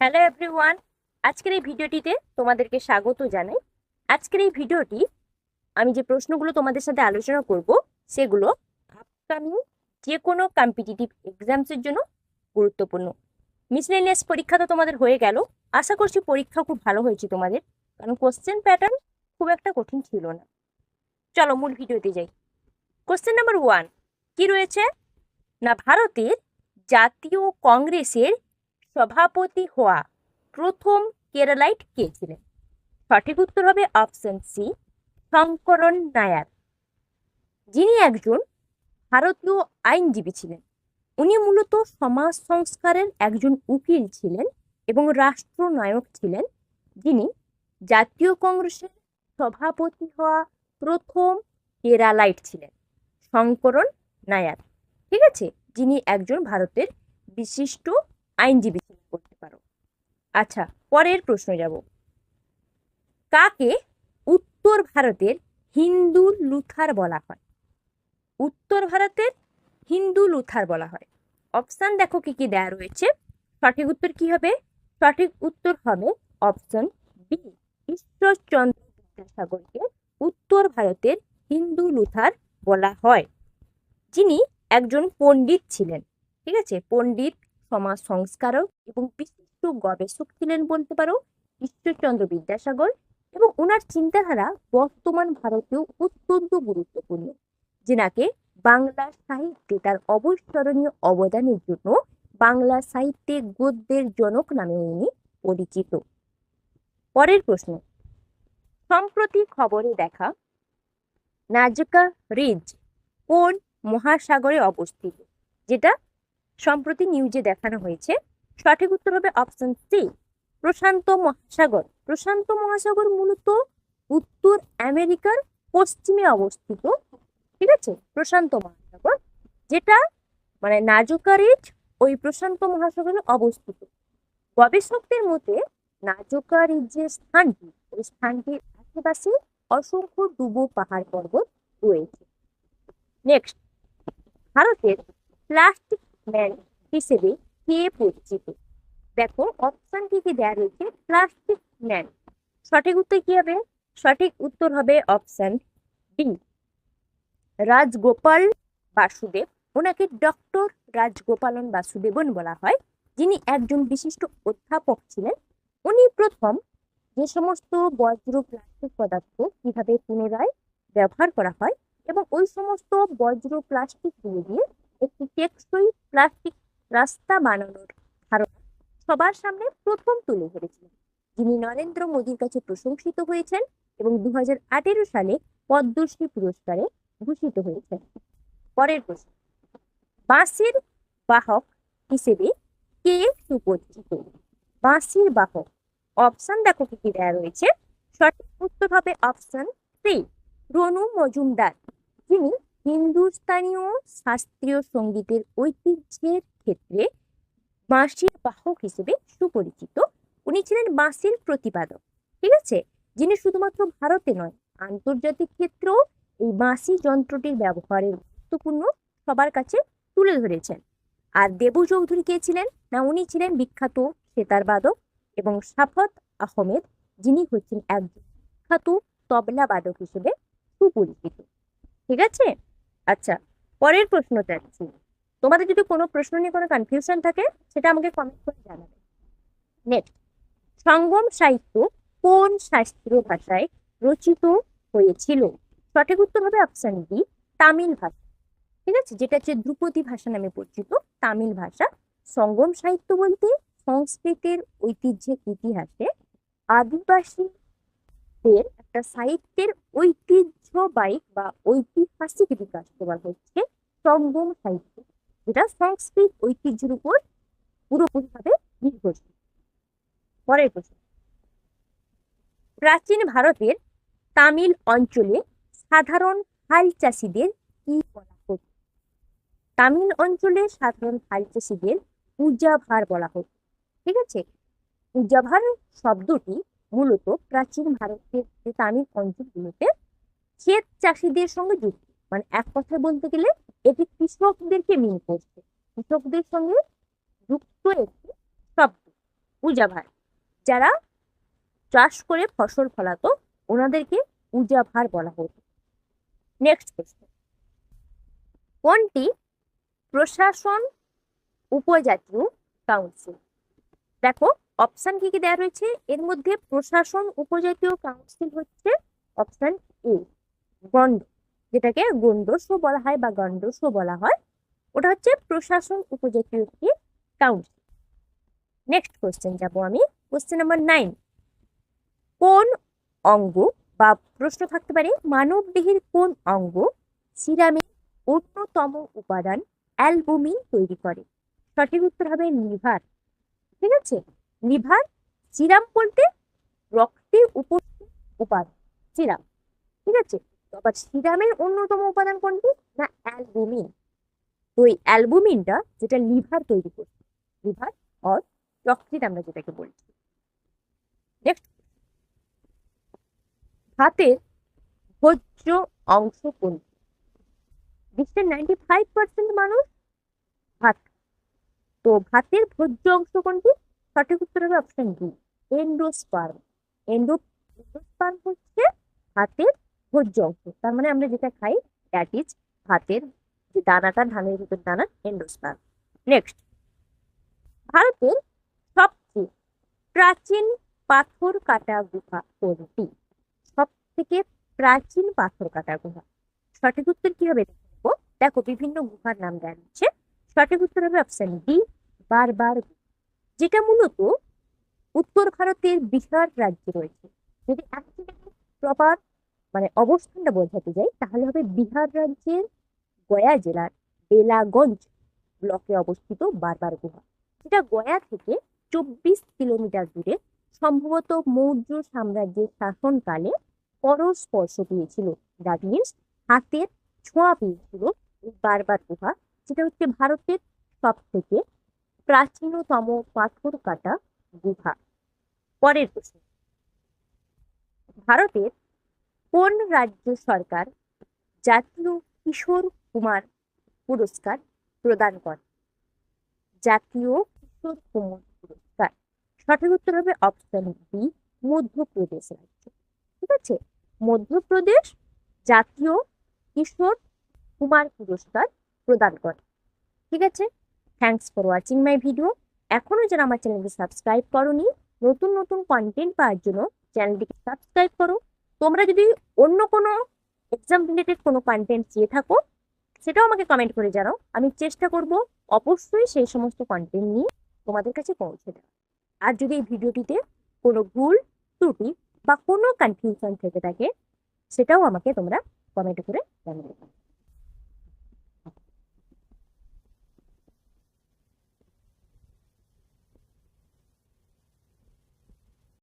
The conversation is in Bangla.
হ্যালো এভরিওয়ান আজকের এই ভিডিওটিতে তোমাদেরকে স্বাগত জানাই। আজকের এই ভিডিওটি আমি যে প্রশ্নগুলো তোমাদের সাথে আলোচনা করব, সেগুলো আপকামিং যে কোনো কম্পিটিটিভ এক্সামসের জন্য গুরুত্বপূর্ণ। মিসলেনিয়াস পরীক্ষা তো তোমাদের হয়ে গেল। আশা করছি পরীক্ষা খুব ভালো হয়েছে তোমাদের। কারণ কোশ্চেন প্যাটার্ন খুব একটা কঠিন ছিল না। চলো মূল ভিডিওতে যাই। কোশ্চেন নাম্বার ওয়ান কি রয়েছে? না, ভারতের জাতীয় কংগ্রেসের সভাপতি হওয়া প্রথম কেরালাইট কে ছিলেন? সঠিক উত্তর হবে অপশন সি শঙ্করণ নায়ার। যিনি একজন ভারতীয় আইনজীবী ছিলেন। উনি মূলত সমাজ সংস্কারের একজন উকিল ছিলেন এবং রাষ্ট্রনায়ক ছিলেন। যিনি জাতীয় কংগ্রেসের সভাপতি হওয়া প্রথম কেরালাইট ছিলেন শঙ্করণ নায়ার। ঠিক আছে? যিনি একজন ভারতের বিশিষ্ট আইনজীবী আচ্ছা পরের প্রশ্ন যাব। কাকে উত্তর ভারতের হিন্দু লুথার বলা হয়? উত্তর ভারতের হিন্দু লুথার বলা হয়। অপশান দেখো কি কি দেয়া রয়েছে। সঠিক উত্তর কি হবে? সঠিক উত্তর হবে অপশন বি, ঈশ্বরচন্দ্র বিদ্যাসাগরকে উত্তর ভারতের হিন্দু লুথার বলা হয়, যিনি একজন পণ্ডিত ছিলেন। ঠিক আছে? পণ্ডিত, সমাজ সংস্কারক এবং বিশিষ্ট গবেষক ছিলেন বলতে পারো ঈশ্বরচন্দ্র বিদ্যাসাগর এবং ওনার চিন্তাধারা বর্তমান ভারতেও অত্যন্ত গুরুত্বপূর্ণ, যেনাকে বাংলা সাহিত্যে তার অবিস্মরণীয় অবদানের জন্য বাংলা সাহিত্যে গদ্যের জনক নামে উনি পরিচিত। পরের প্রশ্ন, সম্প্রতি খবরে দেখা নাজকা রিজ কোন মহাসাগরে অবস্থিত, যেটা সম্প্রতি নিউজে দেখানো হয়েছে? সঠিক উত্তর হবে অপশন সি প্রশান্ত মহাসাগর। প্রশান্ত মহাসাগর মূলত উত্তর আমেরিকার পশ্চিমে অবস্থিত, ঠিক আছে? প্রশান্ত মহাসাগর, যেটা মানে নাজুকা রিজ ওই প্রশান্ত মহাসাগরে অবস্থিত। গবেষকদের মতে নাজুকা যে স্থানটি, ওই স্থানটির আশেপাশে অসংখ্য ডুবো পাহাড় পর্বত রয়েছে। নেক্সট ভারতের প্লাস্টিক ম্যান হিসেবে কে পরিচিত দেখো অপশন কি কি দেওয়া রয়েছে? প্লাস্টিক ম্যান সঠিক উত্তর কি হবে? সঠিক উত্তর হবে অপশন ডি রাজগোপাল বাসুদেব। ওনাকে ডক্টর রাজগোপালন বাসুদেবন বলা হয়, যিনি একজন বিশিষ্ট অধ্যাপক ছিলেন। উনি প্রথম যে সমস্ত বজ্র প্লাস্টিক পদার্থ কীভাবে পুনরায় ব্যবহার করা হয় এবং ওই সমস্ত বজ্র প্লাস্টিকগুলো দিয়ে একটি টেকসই প্লাস্টিক রাস্তা বানানোর ধারণা সবার সামনে প্রথম তুলে ধরেছিলেন। যিনি নরেন্দ্র মোদীর কাছে প্রশংসিত হয়েছেন এবং দু হাজার আঠেরো সালে পদ্মশ্রী পুরস্কারে ভূষিত হয়েছেন। পরের প্রশ্ন, বাঁশির বাহক হিসেবে কে সুপরিচিত? বাঁশির বাহক অপশন দেখো কি কি দেওয়া রয়েছে। সঠিক উত্তর হবে অপশন সি, রনু মজুমদার। যিনি হিন্দুস্তানীয় শাস্ত্রীয় সঙ্গীতের ঐতিহ্যের ক্ষেত্রে বাঁশির বাহক হিসেবে সুপরিচিত। উনি ছিলেন বাঁশির প্রতিপাদক, ঠিক আছে? যিনি শুধুমাত্র ভারতে নয়, আন্তর্জাতিক ক্ষেত্রেও এই বাঁশি যন্ত্রটির ব্যবহারের গুরুত্বপূর্ণ সবার কাছে তুলে ধরেছেন। আর দেবু চৌধুরী কে ছিলেন? না, উনি ছিলেন বিখ্যাত সেতার বাদক এবং সাফত আহমেদ, যিনি হচ্ছেন একজন বিখ্যাত তবলা বাদক হিসেবে সুপরিচিত। ঠিক আছে? আচ্ছা পরের প্রশ্নটা আছে তোমাদের যদি কোনো প্রশ্ন নিয়ে কোনো কনফিউশন থাকে, সেটা আমাকে কমেন্ট করে জানাবে। নেক্সট সঙ্গম সাহিত্য কোন শাস্ত্রীয় ভাষায় রচিত হয়েছিল? সঠিক উত্তর হবে অপশন ডি তামিল ভাষা। ঠিক আছে? যেটা হচ্ছে ধ্রুপদী ভাষা নামে পরিচিত, তামিল ভাষা। সঙ্গম সাহিত্য বলতে সংস্কৃতের ঐতিহ্যের ইতিহাসে আদিবাসীদের একটা সাহিত্যের ঐতিহ্যবাহী বা ঐতিহাসিক বিকাশ বলা হচ্ছে সঙ্গম সাহিত্য। যেটা সংস্কৃত ঐতিহ্যের উপর পুরোপুরিভাবে নির্ভরশীল। পরের প্রশ্ন। প্রাচীন ভারতের তামিল অঞ্চলে সাধারণ হাল চাষিদের কি বলা হতো? তামিল অঞ্চলে সাধারণ হাল চাষিদের উজাভার বলা হতো। ঠিক আছে? উজাভার শব্দটি মূলত প্রাচীন ভারতের তামিল অঞ্চলগুলোতে ক্ষেত চাষিদের সঙ্গে যুক্ত। মানে এক কথায় বলতে গেলে এটি কৃষকদেরকে মিন করছে। কৃষকদের সঙ্গে যুক্ত একটি শব্দ। উজাভার যারা চাষ করে ফসল ফলাতো, ওনাদেরকে উজাভার বলা হতো। নেক্সট প্রশ্ন কোনটি প্রশাসন উপজাতীয় কাউন্সিল দেখো অপশন কি কি দেওয়া রয়েছে? এর মধ্যে প্রশাসন উপজাতীয় কাউন্সিল হচ্ছে অপশন এ গন্ড যেটাকে গন্ডস্ব বলা হয় বা গন্ডস্ব বলা হয়, ওটা হচ্ছে প্রশাসন উপজাতীয় একটি কাউন্সিল নেক্সট কোশ্চেন যাব আমি। কোশ্চেন নাম্বার নাইন কোন অঙ্গ বা প্রশ্ন থাকতে পারে মানব দেহের কোন অঙ্গ সিরামের অন্যতম উপাদান অ্যালবুমিন তৈরি করে? সঠিক উত্তর হবে লিভার। ঠিক আছে? লিভার সিরাম বলতে রক্তে উপস্থিত উপাদান, সিরাম। ঠিক আছে? আবার সিরামের অন্যতম উপাদান কোনটি? না, অ্যালবুমিন। তো এই অ্যালবুমিনটা যেটা লিভার তৈরি করছে, লিভার অর যকৃৎ আমরা যেটাকে বলছি নেক্সট ভাতের ভোজ্য অংশ কোনটি? বিশ্বের নাইনটি ফাইভ পার্সেন্ট মানুষ ভাত তো ভাতের ভোজ্য অংশ কোনটি? সঠিক উত্তর হবে option D endosperm endo endosperm হচ্ছে ভাতের ভোজ্য অংশ তার মানে আমরা যেটা খাই দ্যাট ইজ ভাতের যে দানাটা, ধানের ভিতর দানা নেক্সট ভারতের সবচেয়ে প্রাচীন পাথর কাটা গুহা কোনটি? সব থেকে প্রাচীন পাথর কাটা গুহা। সঠিক উত্তর কি হবে দেখো? দেখো, বিভিন্ন গুহার নাম দেওয়া হচ্ছে সঠিক উত্তর হবে অপশন ডি বারবার যেটা মূলত উত্তর ভারতের বিহার রাজ্যে রয়েছে। যদি অ্যাকচুয়ালি প্রপার মানে অবস্থানটা বোঝাতে যাই, তাহলে হবে বিহার রাজ্যের গয়া জেলার বেলাগঞ্জ ব্লকে অবস্থিত বারবার গুহা। যেটা গয়া থেকে চব্বিশ কিলোমিটার দূরে, সম্ভবত মৌর্য সাম্রাজ্যের শাসনকালে পরস্পর্শ পেয়েছিল। দ্যাট মিনস হাতের ছোঁয়া পেয়েছিল এই বারবার গুহা, যেটা হচ্ছে ভারতের সব থেকে প্রাচীনতম পাথর কাটা গুহা। পরের প্রশ্ন। ভারতের কোন রাজ্য সরকার জাতীয় কিশোর কুমার পুরস্কার প্রদান করে? জাতীয় কিশোর কুমার পুরস্কার। সঠিক উত্তর হবে অপশন বি মধ্যপ্রদেশ রাজ্য। ঠিক আছে? মধ্যপ্রদেশ জাতীয় কিশোর কুমার পুরস্কার প্রদান করে। ঠিক আছে? Thanks for watching my video এখনও যারা আমার চ্যানেলকে সাবস্ক্রাইব করোনি, নতুন নতুন কন্টেন্ট পাওয়ার জন্য চ্যানেলটিকে সাবস্ক্রাইব করো। তোমরা যদি অন্য কোনো এক্সাম রিলেটেড কোনো কন্টেন্ট চেয়ে থাকো, সেটাও আমাকে কমেন্ট করে জানাও। আমি চেষ্টা করব অবশ্যই সেই সমস্ত কন্টেন্ট নিয়ে তোমাদের কাছে পৌঁছে দেওয়া আর যদি এই ভিডিওটিতে কোনো ভুল, ত্রুটি বা কোনো কনফিউশন থেকে থাকে, সেটাও আমাকে তোমরা কমেন্ট করে জানিয়ে